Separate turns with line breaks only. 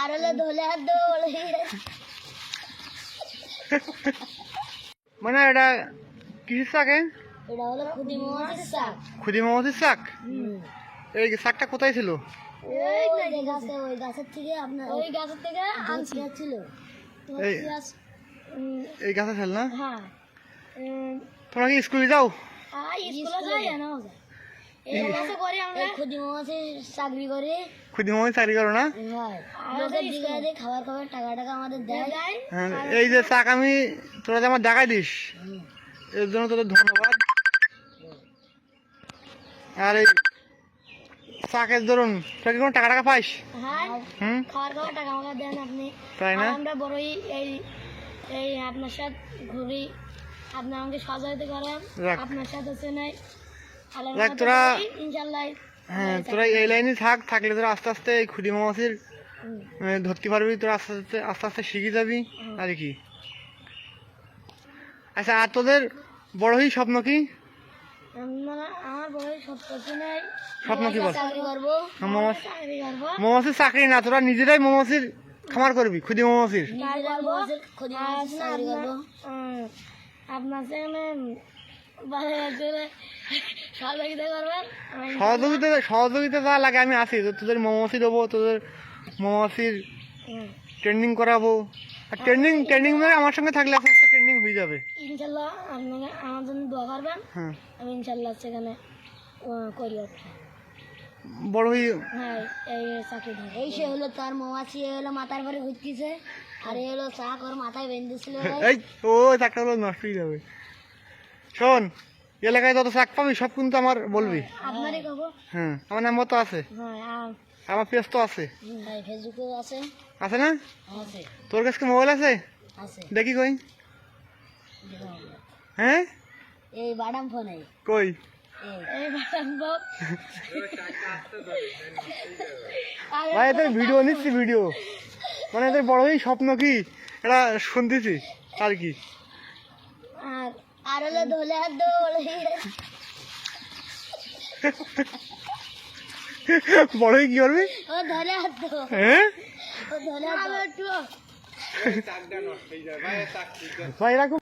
আর হলো
মানে এটা কিসের শাকে
এটা হলো খুদি মৌমাছির শাক।
খুদি মৌমাছির শাক? এই শাকটা কোথায় ছিল?
ওই গাছে ওই গাছের থেকে আপনার ওই গাছের থেকে আনছি। ছিল
এই এই গাছে ছিল না?
হ্যাঁ।
তোমরা কি স্কুলে যাও?
স্কুলে যাই। না চাকরি করে।
খুদি মৌমাছি চাকরি করো না?
লোকের দিকে দিয়ে খাবার খাবার টাকা টাকা আমাদের দেয়।
এই যে শাক আমি তোরা যে আমার দেখাই দিস এর জন্য তোদের ধন্যবাদ। আর এই শাকের ধরুন তোরা কি কোনো টাকা টাকা পাইস?
হ্যাঁ
হুম?
খাবার খাবার টাকা আমাকে দেন আপনি।
তাই না?
আমরা বড়ই এই এই আপনার সাথে ঘুরি। আপনি আমাকে সহযোগিতা করেন। আপনার সাথে হচ্ছে নাই মতো
তোরা- হ্যাঁ তোরা এই লাইনে থাক থাকলে তোরা আস্তে আস্তে এই ধরতে পারবি তোরা আস্তে আস্তে আস্তে আস্তে শিখে যাবি আর কি। আচ্ছা আর তোদের বড় হই স্বপ্ন কি?
বড়ই
স্বপ্ন কি বল?
চাকরি চাকরি
মৌমাছির চাকরি না তোরা নিজেরাই মৌমাছির খামার করবি খুদি
করব। আপনার সহযোগিতা
সহযোগিতা যা লাগে আমি আছি। তো তোদের মৌমাছি দেবো তোদের মৌমাছির ট্রেনিং করাবো। আর ট্রেনিং ট্রেনিং মানে আমার সঙ্গে থাকলে আস্তে আস্তে ট্রেনিং হয়ে যাবে।
ইনশাল্লাহ আপনাকে আমার জন্য দোয়া করবেন।
হ্যাঁ।
আমি ইনশাল্লাহ সেখানে করি
বড় হই
হ্যাঁ এই চাকরি এই সে হলো তার মৌমাছি এ হলো মাথার পরে ঘুরতেছে। আর এই হলো চাক ওর মাথায় বেঁধেছিল
এই ও চাকটা হলো নষ্ট হয়ে যাবে। শোন এলাকায় যত চাক পাবি সব কিন্তু আমার বলবি। হ্যাঁ আমার নাম্বার তো আছে।
হ্যাঁ
আমার পেজ তো আছে।
হ্যাঁ আছে?
না? তোর কাছে মোবাইল আছে? দেখি কই। হ্যাঁ?
এই বাদাম ফোনে।
কই? ভাই এদের ভিডিও নিচ্ছি ভিডিও। মানে এদের বড় স্বপ্ন কি? এটা শুনতেছি আর কি।
আর আর হলো ধলে আর দৌড়।
বড় হয়ে কি করবে?
ও ধরে আর দৌড়।
হ্যাঁ?
ও ধরে আর দৌড়।
ভাই এরা খুব